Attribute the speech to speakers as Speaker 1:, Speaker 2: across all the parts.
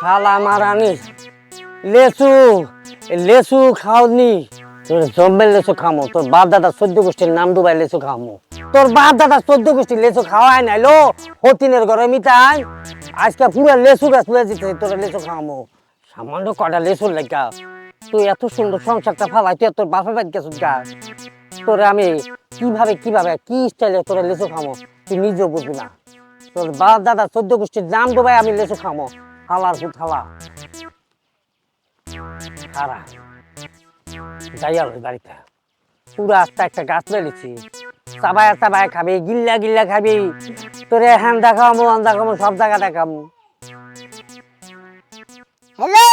Speaker 1: শালা মারানি লেসু লেসু খাওনি। তোর জম্বের লেসু খামো, তোর বাপ দাদা চোদ্দ গোষ্ঠীর নাম ডুবাই লেসু খামো। তোর বাপ দাদা চোদ্দ গোষ্ঠীর লেসু খাওয়াই নাইলো হতিনের ঘরে মিটাই আজকে পুরো লেসু গাছ লয়ে যেতে, তোর লেসু খামো। সামান্য কটা লেসুর লেগা। তুই এত সুন্দর সংসারটা ফালাই, তুই তোর বাপের বাড়ি গেছিস গা। তোরে আমি কীভাবে কীভাবে, কি স্টাইলে তোরা লেসু খামো, তুই নিজেও বুঝবি না। তোর বাপ দাদা চোদ্দ গোষ্ঠীর নাম ডুবাই আমি লেসু খামো। হালার ফুট হালা খারা যাই আর ওই বাড়িতে। পুরো আস্তে একটা গাছ মেলেছি চাবায় চাবায় খাবি, গিল্লা গিল্লা খাবি। তোরে হ্যান দেখামো হ্যান দেখামো, সব জায়গা দেখামো।
Speaker 2: হ্যালো?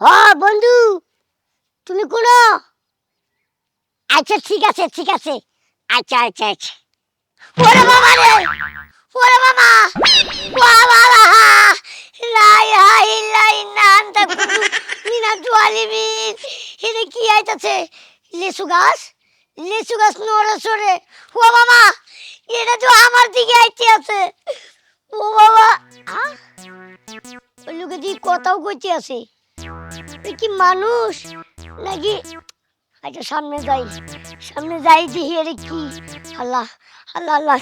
Speaker 2: হ্যাঁ বন্ধু, তুমি কোন? আচ্ছা ঠিক আছে ঠিক আছে। আচ্ছা আচ্ছা আচ্ছা। ওরে বাবা রে! ওরে বাবা! বাবা লাই, হাই, লাই নান তা কুতু মিনা জোয়ালিবিন এটা কি আইতাছে? লেসু গাছ? লেসু গাছ নড়ে সরে এটা তো আমার দিকে আইতে আছে। ও বাবা ওই দিয়ে কথাও কইতে মানুষ? নাকি আচ্ছা সামনে যাই। সামনে যাই দেখি আরে কি? আল্লাহ আল্লাহ আল্লাহ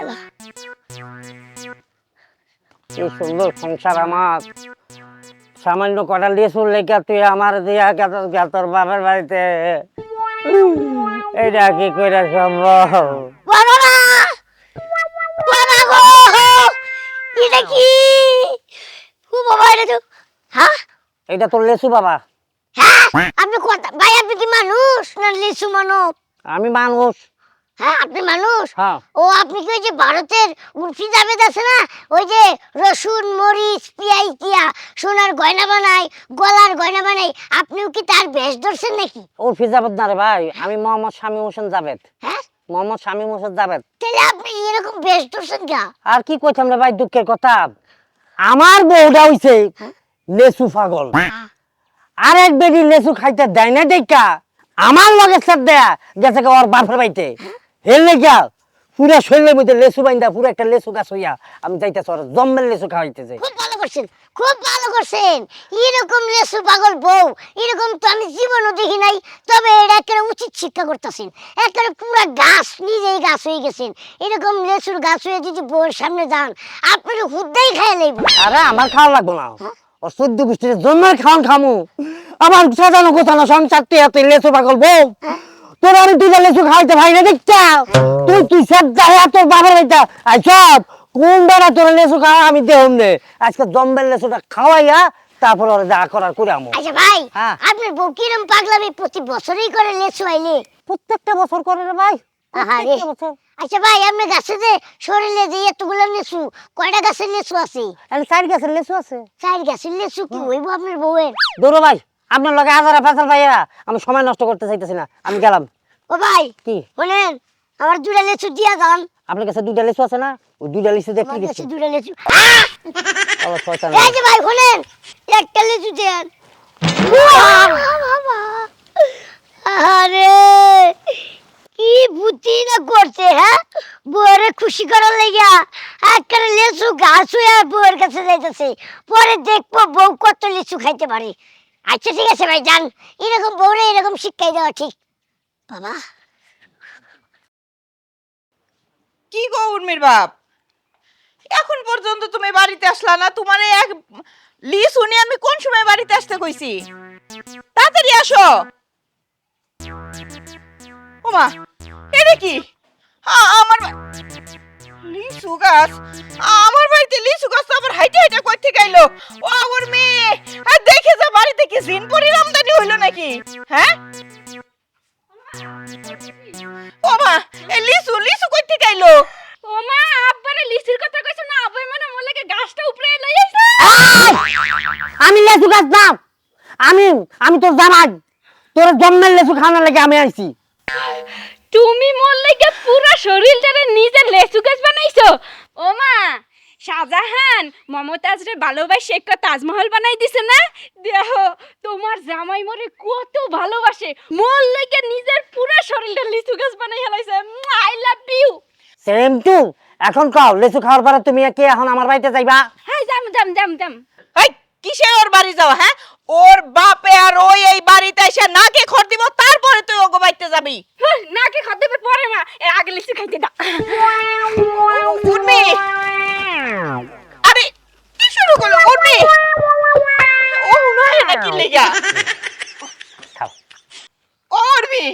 Speaker 2: আল্লাহ।
Speaker 1: কি সুন্দর সংসার আমার। সামান্য কটা লেসুর লেখা তুই আমার দিয়া গেল তোর বাবার বাড়িতে। এইটা কি করে সম্ভব?
Speaker 2: বাবা না! এটা কি? ও বাবা এটা তো হ্যাঁ?
Speaker 1: তোর লেসু বাবা।
Speaker 2: হ্যাঁ? আপনি কথা ভাই আপনি কি মানুষ না লিসু মানব?
Speaker 1: আমি মানুষ।
Speaker 2: হ্যাঁ আপনি মানুষ।
Speaker 1: হ্যাঁ।
Speaker 2: ও আপনি কি ওই যে ভারতের আছে না? ওই যে রসুন মরিচ পিয়াই সোনার গয়না বানায় গলার গয়না বানায় আপনিও কি তার বেশ ধরছেন নাকি?
Speaker 1: না রে ভাই আমি মোহাম্মদ শামীম হোসেন জাবেদ
Speaker 2: হ্যাঁ?
Speaker 1: মোহাম্মদ শামীম হোসেন জাবেদ
Speaker 2: তাহলে আপনি এরকম বেশ ধরছেন কা?
Speaker 1: আর কি কইতাম রে ভাই দুঃখের কথা? আমার বউটা হইছে লেসু পাগল। আরেক বেডি লেসু খাইতে দেয় না দেখা আমার লগে সাথ দেয়া গেছে ওর বাপের বাড়িতে। হেললে গিয়া পুরা শরীরের মধ্যে লেসু বাইন্দা পুরো একটা লেসু গাছ হইয়া আমি যাইতেছি ওর জম্মের লেসু খাওয়াইতেছে।
Speaker 2: খুব ভালো করছেন খুব ভালো করছেন। এরকম লেসু পাগল বউ এরকম তো আমি জীবনও দেখি নাই তবে এটা একটা উচিত শিক্ষা করতেছেন। একটা পুরা গাছ নিজেই গাছ হয়ে গেছেন। এরকম লেসুর গাছ হয়ে যদি বউয়ের সামনে যান আপনার হুদ্দাই খাই লাইব।
Speaker 1: আরে আমার খাওয়া লাগবো না। ও চোদ্দ গোষ্ঠীর জন্মের খাওয়ান খামু। আমার সাজানো গোছানো সংসার তুই এত লেসু পাগল বউ। তোর আমি লেসু খাওয়াইতে ভাই না দেখতা তুই তুই সব যাই তোর বাবার বাড়িতে? আই সব কোন বেড়া তোর লেসু খাওয়া আমি দেহম নে। আজকে জম্বের লেসুটা খাওয়াইয়া তারপর ওরা যা করার করে আমো।
Speaker 2: আচ্ছা ভাই
Speaker 1: হ্যাঁ।
Speaker 2: আপনার বউ কিরম পাগলামি প্রতি বছরই করে লেসু আইলে?
Speaker 1: প্রত্যেকটা বছর করে রে ভাই
Speaker 2: আহারে। আচ্ছা ভাই আপনার গাছে যে শরীরে যে এতগুলো লেসু কয়টা গাছের লেসু আছে?
Speaker 1: আর চার গাছের লেসু আছে।
Speaker 2: চার গাছের লেসু কি হইব আপনার বউয়ের?
Speaker 1: দৌড়ো ভাই আপনার লগে হাজারা ফেসাল ভাইয়া আমি সময় নষ্ট করতে চাইতেছি না আমি গেলাম।
Speaker 2: ও ভাই
Speaker 1: কি?
Speaker 2: শোনেন আমার দুটা লেচু দিয়া যান।
Speaker 1: আপনার কাছে দুইটা লেসু আছে না? ওই দুইটা লেসু দিয়ে কি দিচ্ছি
Speaker 2: দুটা লেচু!
Speaker 1: আবার শয়তান।
Speaker 2: এই যে ভাই শোনেন একটা লেচু দেন। আরে কি বুদ্ধি না করছে হ্যাঁ? বউরে খুশি করার লাগিয়া একটা লেচু গাছ হয়ে বউয়ের কাছে যাইতেছে। পরে দেখব বউ কত লিচু খাইতে পারে। আচ্ছা ঠিক আছে ভাই, যান। এরকম বউরে এরকম শিক্ষাই দেওয়া ঠিক। বাবা।
Speaker 3: কি গো উর্মির বাপ? এখন পর্যন্ত তুমি বাড়িতে আসলা না? তোমার এক লি শুনে আমি কোন সময় বাড়িতে আসতে কইছি? তাড়াতাড়ি আসো। ওমা এটা কি? আমার লিচু গাছ? আমার বাড়িতে লিচু গাছ আবার হাইটে হাইটে কই থেকে আইলো? ও, আমার মেয়ে। দেখে বাড়িতে কি জিন পরির আমদানি হইল নাকি? হ্যাঁ? ওমা এই লিচু লিচু কই থেকে আইলো?
Speaker 4: ওমা আব্বারে লিসির কথা কইছ না আব্বাই মানে মোর লাগে গাছটা উপরে লই আইছে।
Speaker 1: আমি লেসু গাছ না আমি আমি তোর জামাই। তোর জন্মের লেসু খাওয়ানোর লাগে আমি আইছি।
Speaker 4: তুমি মোর লাগে পুরো শরীর জুড়ে নিজে লেসু গাছ বানাইছো। ওমা শাহজাহান মমতাজ রে ভালোবাসে একটা তাজমহল বানাই দিছে না? দেহ তোমার জামাই মরে কত ভালোবাসে। মোর লাগে নিজের পুরো শরীরটা লিচু গাছ বানাই হেলাইছে। I love you
Speaker 1: same to এখন কও লিচু খাওয়ার পরে তুমি কি এখন আমার বাড়িতে যাইবা?
Speaker 4: হ্যাঁ যাম যাম যাম যাম।
Speaker 3: হাই! কিসে ওর বাড়ি যাওয়া হ্যাঁ? ওর বাপে আর ওই এই বাড়িতে এসে নাকে খর দিব তারপরে তুই ওগো বাইতে যাবি।
Speaker 4: হ্যাঁ, নাকে খাতে পরে মা এর আগে লিচু খাইতে দাও।
Speaker 3: উর্মি আরে কি শুরু করল? উর্মি ও নয় নাকি লেগা? উর্মি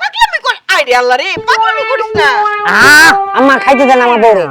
Speaker 3: পাগলামি কর আইরে আল্লাহ রে পাগলামি করিস না।
Speaker 1: আ আম্মা খাইতে দেন আমার বউরে